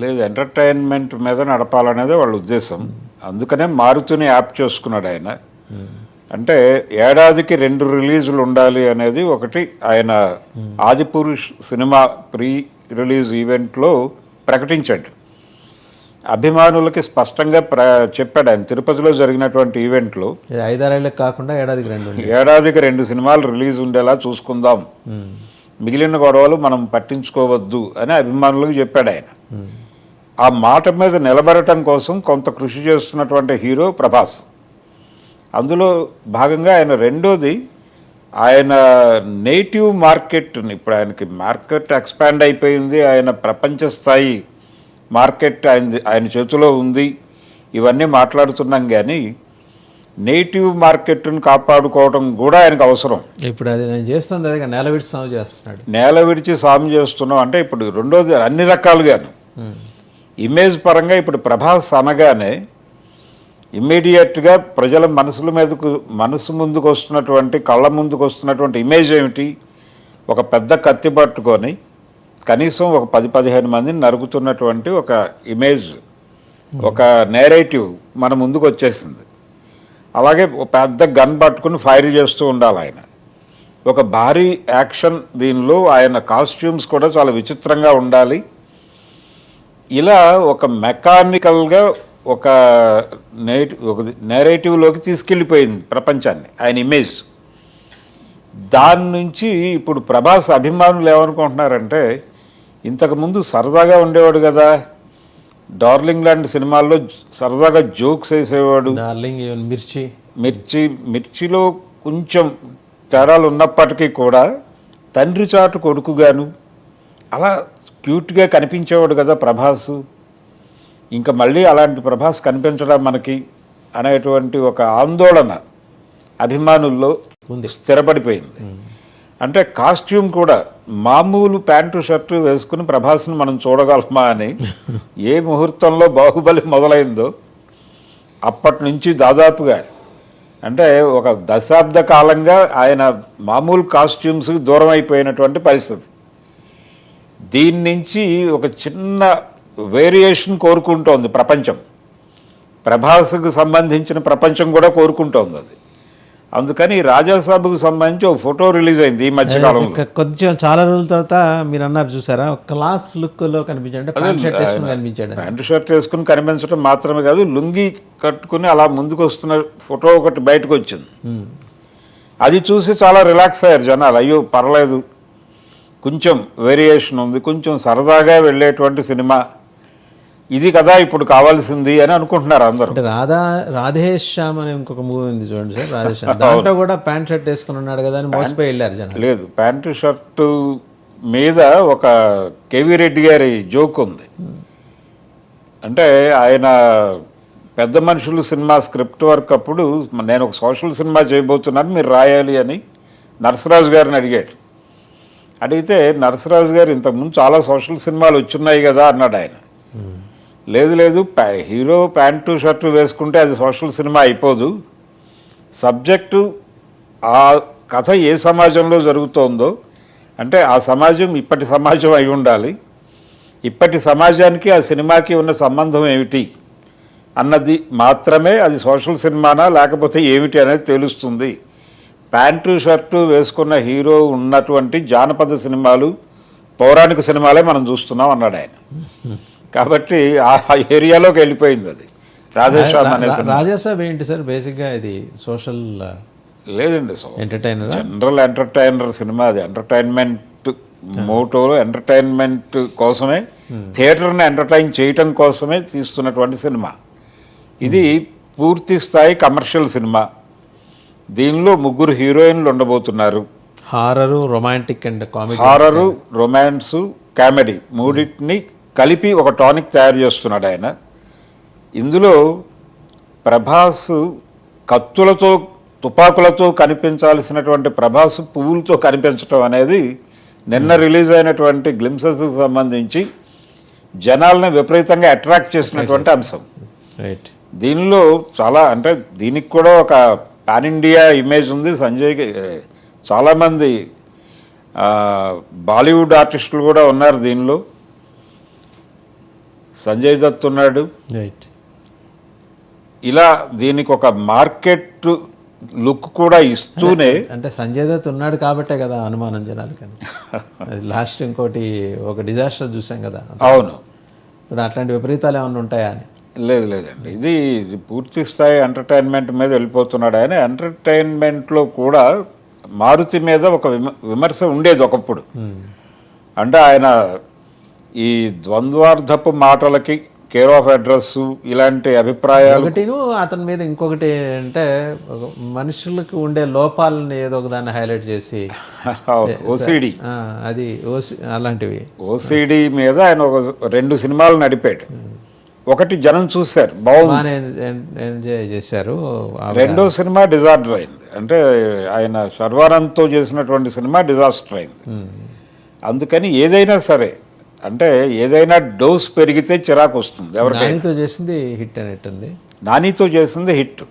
లేదు ఎంటర్టైన్మెంట్ మీద నడపాలనేది వాళ్ళ ఉద్దేశం. అందుకనే మారుతుని యాప్ చేసుకున్నాడు ఆయన. అంటే ఏడాదికి రెండు రిలీజులు ఉండాలి అనేది ఒకటి. ఆయన ఆదిపురుష్ సినిమా ప్రీ రిలీజ్ ఈవెంట్లో ప్రకటించాడు. అభిమానులకి స్పష్టంగా ప్ర చెప్పాడు ఆయన. తిరుపతిలో జరిగినటువంటి ఈవెంట్లో ఐదారేళ్ళకి కాకుండా ఏడాదికి రెండు. ఏడాదికి రెండు సినిమాలు రిలీజ్ ఉండేలా చూసుకుందాం. మిగిలిన గొడవలు మనం పట్టించుకోవద్దు అని అభిమానులకు చెప్పాడు ఆయన. ఆ మాట మీద నిలబడటం కోసం కొంత కృషి చేస్తున్నటువంటి హీరో ప్రభాస్. అందులో భాగంగా ఆయన రెండోది ఆయన నేటివ్ మార్కెట్ని ఇప్పుడు ఆయనకి మార్కెట్ ఎక్స్పాండ్ అయిపోయింది ఆయన ప్రపంచ స్థాయి మార్కెట్ ఆయన ఆయన చేతిలో ఉంది. ఇవన్నీ మాట్లాడుతున్నాం కానీ నేటివ్ మార్కెట్ను కాపాడుకోవడం కూడా ఆయనకు అవసరం. ఇప్పుడు అది నేను చేస్తుంది అదే నేల విడిచి సాగు చేస్తున్నాడు. నేల విడిచి సాము చేస్తున్నాం. అంటే ఇప్పుడు రెండోది అన్ని రకాలుగాను. ఇమేజ్ పరంగా ఇప్పుడు ప్రభాస్ అనగానే ఇమ్మీడియట్గా ప్రజల మనసుల మీదకు మనసు ముందుకు వస్తున్నటువంటి కళ్ళ ముందుకు వస్తున్నటువంటి ఇమేజ్ ఏమిటి? ఒక పెద్ద కత్తి పట్టుకొని కనీసం ఒక పది పదిహేను మందిని నరుకుతున్నటువంటి ఒక ఇమేజ్ ఒక నేరేటివ్ మన ముందుకు వచ్చేసింది. అలాగే ఒక పెద్ద గన్ పట్టుకుని ఫైర్ చేస్తూ ఉండాలి ఆయన. ఒక భారీ యాక్షన్ దీనిలో ఆయన కాస్ట్యూమ్స్ కూడా చాలా విచిత్రంగా ఉండాలి. ఇలా ఒక మెకానికల్గా ఒక నేటి ఒక నేరేటివ్లోకి తీసుకెళ్ళిపోయింది ప్రపంచాన్ని ఆయన ఇమేజ్. దాని నుంచి ఇప్పుడు ప్రభాస్ అభిమానులు ఏమనుకుంటున్నారంటే ఇంతకుముందు సరదాగా ఉండేవాడు కదా డార్లింగ్ లాంటి సినిమాల్లో సరదాగా జోక్స్ వేసేవాడు. డార్లింగ్ మిర్చి. మిర్చి మిర్చిలో కొంచెం తేడాలు ఉన్నప్పటికీ కూడా తండ్రి చాటు కొడుకుగాను అలా క్యూట్గా కనిపించేవాడు కదా ప్రభాస్. ఇంకా మళ్ళీ అలాంటి ప్రభాస్ కనిపించడం మనకి అనేటువంటి ఒక ఆందోళన అభిమానుల్లో ఉంది. స్థిరపడిపోయింది. అంటే కాస్ట్యూమ్ కూడా మామూలు ప్యాంటు షర్టు వేసుకుని ప్రభాస్ని మనం చూడగలమా అని ఏ ముహూర్తంలో బాహుబలి మొదలైందో అప్పటి నుంచి దాదాపుగా. అంటే ఒక దశాబ్ద కాలంగా ఆయన మామూలు కాస్ట్యూమ్స్కి దూరం అయిపోయినటువంటి పరిస్థితి. దీని నుంచి ఒక చిన్న వేరియేషన్ కోరుకుంటోంది ప్రపంచం. ప్రభాస్కు సంబంధించిన ప్రపంచం కూడా కోరుకుంటోంది అది. అందుకని రాజాసాబుకు సంబంధించి ఒక ఫోటో రిలీజ్ అయింది ఈ ఇంకా కొంచెం చాలా రోజుల తర్వాత మీరు అన్నారు చూసారా? క్లాస్ లుక్లో కనిపించాడు ప్యాంట్ షర్ట్ వేసుకుని కనిపించాడు. ప్యాంటు షర్ట్ వేసుకుని కనిపించడం మాత్రమే కాదు లుంగి కట్టుకుని అలా ముందుకు వస్తున్న ఫోటో ఒకటి బయటకు వచ్చింది. అది చూసి చాలా రిలాక్స్ అయ్యారు జనాలు. అయ్యో పర్లేదు. కొంచెం వేరియేషన్ ఉంది కొంచెం సరదాగా వెళ్ళేటువంటి సినిమా. ఇది కదా ఇప్పుడు కావాల్సింది అని అనుకుంటున్నారు అందరూ. అంటే రాధా రాధేశ్యామ్ అనే ఇంకొక మూవీ ఉంది చూడండి సార్ రాధేశ్యామ్. దాంట్లో కూడా ప్యాంట్ షర్ట్ వేసుకుని ఉన్నాడు కదా అని మోసపోయి వెళ్ళారు జనాలు. లేదు ప్యాంటు షర్టు మీద ఒక కేవీ రెడ్డి గారి జోక్ ఉంది. అంటే ఆయన పెద్ద మనుషులు సినిమా స్క్రిప్ట్ వర్క్ అప్పుడు నేను ఒక సోషల్ సినిమా చేయబోతున్నాను మీరు రాయాలి అని నరసరాజు గారిని అడిగాడు. అడిగితే నరసరాజు గారు ఇంతకుముందు చాలా సోషల్ సినిమాలు వచ్చున్నాయి కదా అన్నాడు ఆయన. లేదు లేదు హీరో ప్యాంటు షర్టు వేసుకుంటే అది సోషల్ సినిమా అయిపోదు. సబ్జెక్టు ఆ కథ ఏ సమాజంలో జరుగుతోందో అంటే ఆ సమాజం ఇప్పటి సమాజం అయి ఉండాలి. ఇప్పటి సమాజానికి ఆ సినిమాకి ఉన్న సంబంధం ఏమిటి అన్నది మాత్రమే అది సోషల్ సినిమానా లేకపోతే ఏమిటి అనేది తెలుస్తుంది. ప్యాంటు షర్టు వేసుకున్న హీరో ఉన్నటువంటి జానపద సినిమాలు పౌరాణిక సినిమాలే మనం చూస్తున్నాం అన్నాడు ఆయన. కాబట్టి ఆ ఏరియాలోకి వెళ్ళిపోయింది అది. రాధేశ్యామ్ అనే రాజాసాబ్ ఏంటి సార్? బేసిక్గా ఇది సోషల్ లేదండి so entertainer general entertainer cinema అది. ఎంటర్టైన్మెంట్ మోటోలో ఎంటర్టైన్మెంట్ కోసమే థియేటర్ని ఎంటర్టైన్ చేయటం కోసమే తీస్తున్నటువంటి సినిమా. ఇది పూర్తి స్థాయి కమర్షియల్ సినిమా. దీనిలో ముగ్గురు హీరోయిన్లు ఉండబోతున్నారు. Horror romantic and comedy horror romance comedy మూడింటిని కలిపి ఒక టానిక్ తయారు చేస్తున్నాడు ఆయన. ఇందులో ప్రభాస్ కత్తులతో తుపాకులతో కనిపించాల్సినటువంటి ప్రభాస్ పువ్వులతో కనిపించడం అనేది నిన్న రిలీజ్ అయినటువంటి గ్లిమ్సెస్కి సంబంధించి జనాలను విపరీతంగా అట్రాక్ట్ చేసినటువంటి అంశం. రైట్ దీనిలో చాలా అంటే దీనికి కూడా ఒక పాన్ ఇండియా ఇమేజ్ ఉంది. సంజయ్కి చాలామంది బాలీవుడ్ ఆర్టిస్టులు కూడా ఉన్నారు దీనిలో. సంజయ్ దత్ ఉన్నాడు. రైట్ ఇలా దీనికి ఒక మార్కెట్ లుక్ కూడా ఇస్తూనే అంటే సంజయ్ దత్ ఉన్నాడు కాబట్టే కదా అనుమానం జనాలకి అది లాస్ట్ ఇంకోటి ఒక డిజాస్టర్ చూసాం కదా. అవును. ఇప్పుడు అట్లాంటి విపరీతాలు ఏమైనా ఉంటాయా అని. లేదు లేదండి. ఇది ఇది పూర్తి స్థాయి ఎంటర్టైన్మెంట్ మీద వెళ్ళిపోతున్నాడు ఆయన. ఎంటర్టైన్మెంట్లో కూడా మారుతి మీద ఒక విమ- విమర్శ ఉండేది ఒకప్పుడు. అంటే ఆయన ఈ ద్వంద్వార్థపు మాటలకి కేర్ ఆఫ్ అడ్రస్ ఇలాంటి అభిప్రాయాలు ఒకటిను అతని మీద ఇంకొకటి అంటే మనుషులకు ఉండే లోపాలని ఏదో ఒక దాన్ని హైలైట్ చేసి ఓసిడి అది ఓసి అలాంటివి. ఓసిడి మీద ఆయన ఒక రెండు సినిమాలు నడిపాడు. ఒకటి జనం చూశారు బాగుంది. ఎంజాయ్ చేశారు. రెండో సినిమా డిజాస్టర్ అయింది. అంటే ఆయన శర్వానంద్తో చేసినటువంటి సినిమా డిజాస్టర్ అయింది. అందుకని ఏదైనా సరే అంటే ఏదైనా డోస్ పెరిగితే చిరాకు వస్తుంది. ఎవరికైనా. నానితో చేసింది హిట్ అనేట్టుంది నానితో చేసింది హిట్.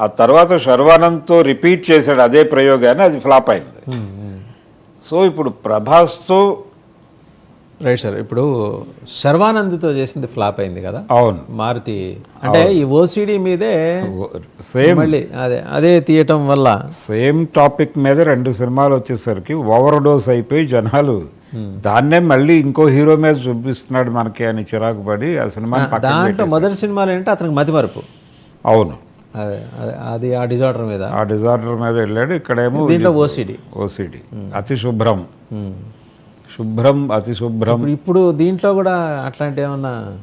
ఆ తర్వాత శర్వానంద్తో రిపీట్ చేశాడు అదే ప్రయోగాన్ని అది ఫ్లాప్ అయింది. సో ఇప్పుడు ప్రభాస్తో రైట్ సార్ ఇప్పుడు శర్వానంద్తో చేసింది ఫ్లాప్ అయింది కదా? అవును. మారుతి. అంటే ఈ ఓసిడి మీదే సేమ్. మళ్ళీ అదే అదే తీయటం వల్ల. సేమ్ టాపిక్ మీద రెండు సినిమాలు వచ్చేసరికి ఓవర్ డోస్ అయిపోయి జనాలు దాన్నే మళ్ళీ ఇంకో హీరో మీద చూపిస్తున్నాడు మనకి అని చిరాకు పడి ఆ సినిమా దాంట్లో మొదటి సినిమాలు ఏంటంటే అతనికి మతిమరుపు. అవును. అదే అదే అది ఆ డిజార్డర్ మీద. ఆ డిజార్డర్ మీద వెళ్ళాడు ఇక్కడేమో దీంట్లో ఓసిడి ఓసిడి అతి శుభ్రం. శుభ్రం అతి శుభ్రం. ఇప్పుడు దీంట్లో కూడా అట్లాంటి ఏమన్నా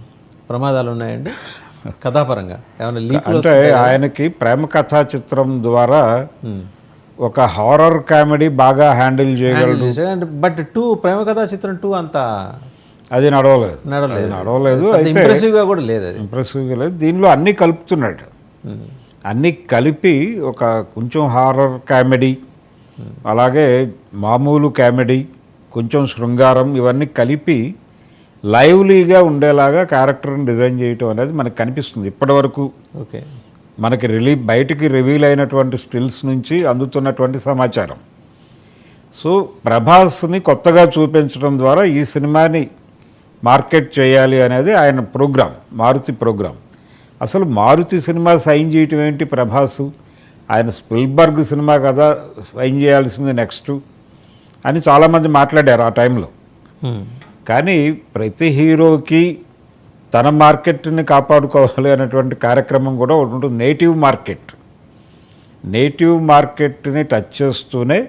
ప్రమాదాలు ఉన్నాయండి? కథాపరంగా. ఏమైనా లీక్లు అంటే ఆయనకి ప్రేమ కథా చిత్రం ద్వారా ఒక హారర్ కామెడీ బాగా హ్యాండిల్ చేయగలడు. బట్ టూ ప్రేమ కథా చిత్రం టూ అంత అది నడవలేదు. నడవలేదు. నడవలేదు. అంత impressive గా కూడా లేదు ఇంప్రెసివ్గా లేదు. దీనిలో అన్నీ కలుపుతున్నాడు. అన్నీ కలిపి ఒక కొంచెం హారర్ కామెడీ అలాగే మామూలు కామెడీ కొంచెం శృంగారం ఇవన్నీ కలిపి లైవ్లీగా ఉండేలాగా క్యారెక్టర్ని డిజైన్ చేయటం అనేది మనకు కనిపిస్తుంది. ఇప్పటివరకు ఓకే. మనకి రిలీ బయటికి రివీల్ అయినటువంటి స్టిల్స్ నుంచి అందుతున్నటువంటి సమాచారం. సో ప్రభాస్ని కొత్తగా చూపించడం ద్వారా ఈ సినిమాని మార్కెట్ చేయాలి అనేది ఆయన ప్రోగ్రాం మారుతి ప్రోగ్రాం. అసలు మారుతి సినిమా సైన్ చేయటం ఏంటి ప్రభాసు? ఆయన స్పిల్బర్గ్ సినిమా కదా సైన్ చేయాల్సింది నెక్స్ట్. అని చాలామంది మాట్లాడారు ఆ టైంలో. కానీ ప్రతి హీరోకి తన మార్కెట్ని కాపాడుకోవాలి అనేటువంటి కార్యక్రమం కూడా ఉంటుంది. Native market. నేటివ్ మార్కెట్ని టచ్ చేస్తూనే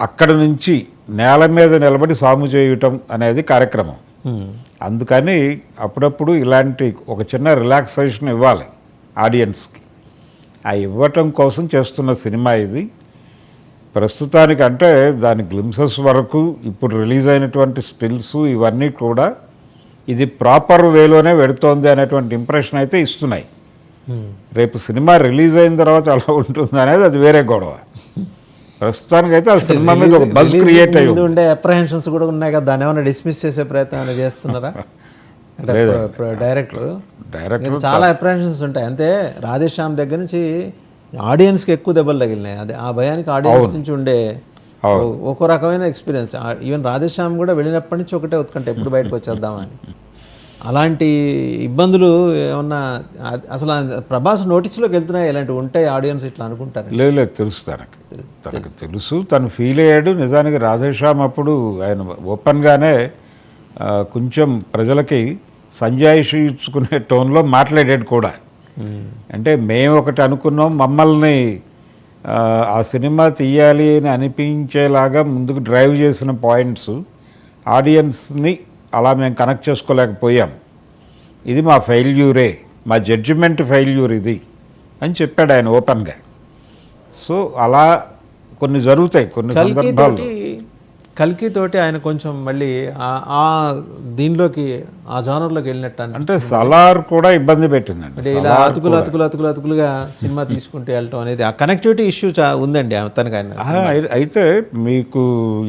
అక్కడ నుంచి నేల మీద నిలబడి సాము చేయటం అనేది కార్యక్రమం. అందుకని అప్పుడప్పుడు ఇలాంటి ఒక చిన్న రిలాక్సేషన్ ఇవ్వాలి ఆడియన్స్కి. ఆ ఇవ్వటం కోసం చేస్తున్న సినిమా ఇది. ప్రస్తుతానికి అంటే దాని గ్లిమ్సెస్ వరకు ఇప్పుడు రిలీజ్ అయినటువంటి స్టిల్స్ ఇవన్నీ కూడా ఇది ప్రాపర్ వేలోనే పెడుతోంది అనేటువంటి ఇంప్రెషన్ అయితే ఇస్తున్నాయి. రేపు సినిమా రిలీజ్ అయిన తర్వాత అలా ఉంటుంది అనేది అది వేరే గొడవ. ప్రస్తుతానికి అయితే ఆ సినిమా మీద ఒక బజ్ క్రియేట్ అయ్యి ఉండే అప్రహెన్షన్స్ కూడా ఉన్నాయి కదా దాన్ని ఏమైనా డిస్మిస్ చేసే ప్రయత్నం చేస్తున్నారా? డైరెక్టర్ డైరెక్టర్ చాలా అప్రహెన్షన్స్ ఉంటాయి. అంతే రాధేశ్యామ్ దగ్గర నుంచి ఆడియన్స్కి ఎక్కువ దెబ్బలు తగిలినాయి. అదే ఆ భయానికి ఆడియన్స్ నుంచి ఉండే ఒక్కో రకమైన ఎక్స్పీరియన్స్ ఈవెన్ రాధేశ్యామ్ కూడా వెళ్ళినప్పటి నుంచి ఒకటే ఉత్కంఠ ఎప్పుడు బయటకు వచ్చేద్దామని. అలాంటి ఇబ్బందులు ఏమన్నా అసలు ప్రభాస్ నోటీసులోకి వెళ్తున్నాయి ఇలాంటివి ఉంటాయి ఆడియన్స్ ఇట్లా అనుకుంటారు లేదు లేదు తెలుసు తనకి. తనకు తెలుసు. తను ఫీల్ అయ్యాడు. నిజానికి రాధేశ్యామ్ అప్పుడు ఆయన ఓపెన్గానే కొంచెం ప్రజలకి సంజాయిషి ఇచ్చుకునే టోన్లో మాట్లాడాడు కూడా. అంటే మేము ఒకటి అనుకున్నాం మమ్మల్ని ఆ, సినిమా తీయాలి అని అనిపించేలాగా ముందుకు డ్రైవ్ చేసిన పాయింట్స్ ఆడియన్స్ని అలా మేము కనెక్ట్ చేసుకోలేకపోయాం. ఇది మా ఫెయిల్యూరే మా జడ్జిమెంట్ ఫెయిల్యూర్ ఇది అని చెప్పాడు ఆయన ఓపెన్గా. సో అలా కొన్ని జరుగుతాయి కొన్ని కల్కి సందర్భాలు తోటి కల్కి తోటి ఆయన కొంచెం మళ్ళీ ఆ- దీనిలోకి ఆ జానర్లోకి వెళ్ళినట్టు అంటే సలార్ కూడా ఇబ్బంది పెట్టిందండి. అంటే ఇలా అతుకులు అతుకులు అతుకులు అతుకులుగా సినిమా తీసుకుంటూ వెళ్ళటం అనేది ఆ కనెక్టివిటీ ఇష్యూ ఉందండి తనకు ఆయన అయితే మీకు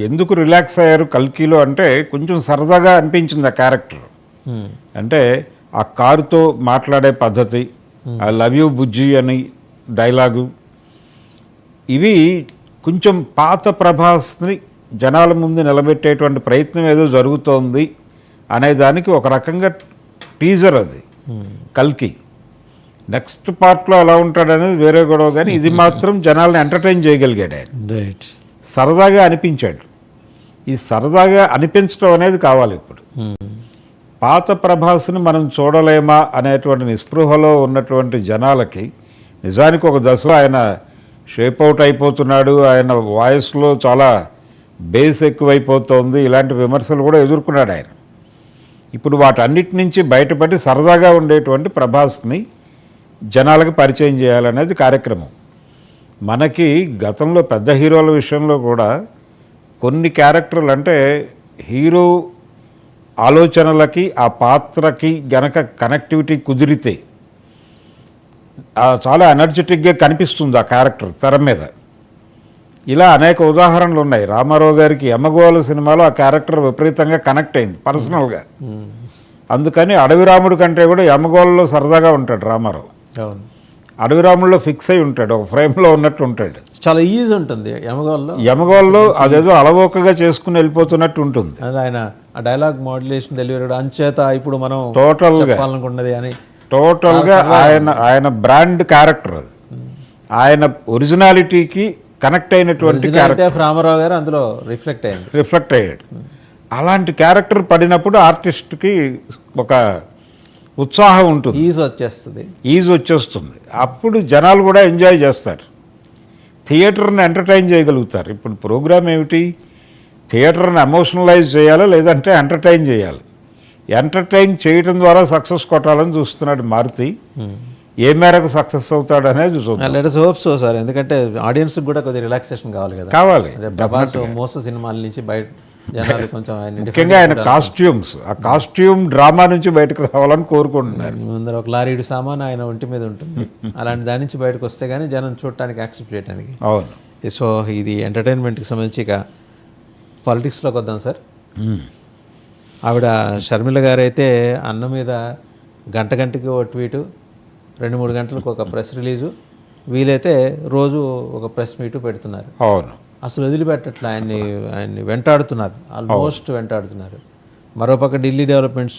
ఎందుకు రిలాక్స్ అయ్యారు కల్కిలో అంటే కొంచెం సరదాగా అనిపించింది ఆ క్యారెక్టర్. అంటే ఆ కారుతో మాట్లాడే పద్ధతి ఆ లవ్ యూ బుజ్జి అని డైలాగు ఇవి కొంచెం పాత ప్రభాస్ని జనాల ముందు నిలబెట్టేటువంటి ప్రయత్నం ఏదో జరుగుతోంది అనే దానికి ఒక రకంగా టీజర్ అది కల్కి. నెక్స్ట్ పార్ట్లో ఎలా ఉంటాడనేది వేరే గొడవ కానీ ఇది మాత్రం జనాల్ని ఎంటర్టైన్ చేయగలిగాడు ఆయన. రైట్. సరదాగా అనిపించాడు. ఈ సరదాగా అనిపించడం అనేది కావాలి ఇప్పుడు. పాత ప్రభాస్ని మనం చూడలేమా అనేటువంటి నిస్పృహలో ఉన్నటువంటి జనాలకి నిజానికి ఒక దశలో ఆయన షేప్ అవుట్ అయిపోతున్నాడు. ఆయన వాయిస్లో చాలా బేస్ ఎక్కువైపోతోంది. ఇలాంటి విమర్శలు కూడా ఎదుర్కొన్నాడు ఆయన. ఇప్పుడు వాటన్నిటి నుంచి బయటపడి సరదాగా ఉండేటువంటి ప్రభాస్ని జనాలకు పరిచయం చేయాలనేది కార్యక్రమం. మనకి గతంలో పెద్ద హీరోల విషయంలో కూడా కొన్ని క్యారెక్టర్లు అంటే హీరో ఆలోచనలకి ఆ పాత్రకి గనక కనెక్టివిటీ కుదిరితే చాలా ఎనర్జెటిక్గా కనిపిస్తుంది ఆ క్యారెక్టర్ తెర మీద. ఇలా అనేక ఉదాహరణలు ఉన్నాయి. రామారావు గారికి యమగోళ సినిమాలో ఆ క్యారెక్టర్ విపరీతంగా కనెక్ట్ అయింది పర్సనల్గా. అందుకని అడవి రాముడి కంటే కూడా యమగోళలో సరదాగా ఉంటాడు రామారావు. అవును. అడవి రాముడిలో ఫిక్స్ అయి ఉంటాడు ఒక ఫ్రేమ్లో ఉన్నట్టు ఉంటాడు. చాలా ఈజీ ఉంటుంది యమగోల్లో యమగోళలో అదేదో అలవోకగా చేసుకుని వెళ్ళిపోతున్నట్టు ఉంటుంది. ఆయన ఆ డైలాగ్ మాడ్యులేషన్ డెలివరీ అంచేత ఇప్పుడు మనం టోటల్గా చెప్పాలనుకున్నది అని. టోటల్గా ఆయన ఆయన బ్రాండ్ క్యారెక్టర్ అది. ఆయన ఒరిజినాలిటీకి కనెక్ట్ అయినటువంటి రామారావు గారు అందులో రిఫ్లెక్ట్ అయింది రిఫ్లెక్ట్ అయ్యాడు. అలాంటి క్యారెక్టర్ పడినప్పుడు ఆర్టిస్ట్కి ఒక ఉత్సాహం ఉంటుంది. ఈజీ వచ్చేస్తుంది. ఈజ్ వచ్చేస్తుంది. అప్పుడు జనాలు కూడా ఎంజాయ్ చేస్తారు. థియేటర్ని ఎంటర్టైన్ చేయగలుగుతారు. ఇప్పుడు ప్రోగ్రామ్ ఏమిటి? థియేటర్ని ఎమోషనలైజ్ చేయాలా లేదంటే ఎంటర్టైన్ చేయాలి? ఎంటర్టైన్ చేయడం ద్వారా సక్సెస్ కొట్టాలని చూస్తున్నాడు మారుతి. ఏ మేరకు సక్సెస్ అవుతాడు అనేది చూద్దాం. లెటర్స్ హోప్ సో సార్ ఎందుకంటే ఆడియన్స్ కూడా కొద్దిగా రిలాక్సేషన్ కావాలి కదా. కావాలి ప్రభాస్ మోస సినిమాల నుంచి బయట జనాలు కొంచెం ఆయన ముఖ్యంగా ఆయన కాస్ట్యూమ్స్ ఆ కాస్ట్యూమ్ డ్రామా నుంచి బయటకు రావాలని కోరుకుంటున్నారు. ముందర ఒక లారీడు సామాన్ ఆయన ఒంటి మీద ఉంటుంది. అలాంటి దాని నుంచి బయటకు వస్తే కానీ జనం చూడటానికి యాక్సెప్ట్ చేయడానికి అవును. సో ఇది ఎంటర్టైన్మెంట్కి సంబంధించి ఇక పాలిటిక్స్లోకి వద్దాం సార్ ఆవిడ షర్మిల గారు అయితే అన్న మీద గంట గంటకి ఒక ట్వీటు రెండు మూడు గంటలకు ఒక ప్రెస్ రిలీజు. వీలైతే రోజు ఒక ప్రెస్ మీటు పెడుతున్నారు. అవును. అసలు వదిలిపెట్టట్లే ఆయన్ని ఆయన్ని వెంటాడుతున్నారు. ఆల్మోస్ట్ వెంటాడుతున్నారు. మరోపక్క ఢిల్లీ డెవలప్మెంట్స్